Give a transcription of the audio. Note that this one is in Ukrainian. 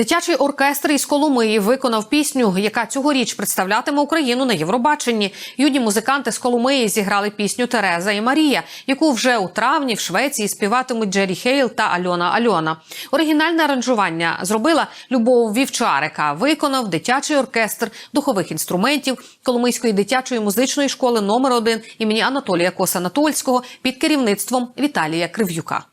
Дитячий оркестр із Коломиї виконав пісню, яка цьогоріч представлятиме Україну на Євробаченні. Юні музиканти з Коломиї зіграли пісню Тереза і Марія, яку вже у травні в Швеції співатимуть Джері Хейл та Альона Альона. Оригінальне аранжування зробила Любов Вівчарика. Виконав дитячий оркестр духових інструментів Коломийської дитячої музичної школи номер 1 імені Анатолія Косанатольського під керівництвом Віталія Крив'юка.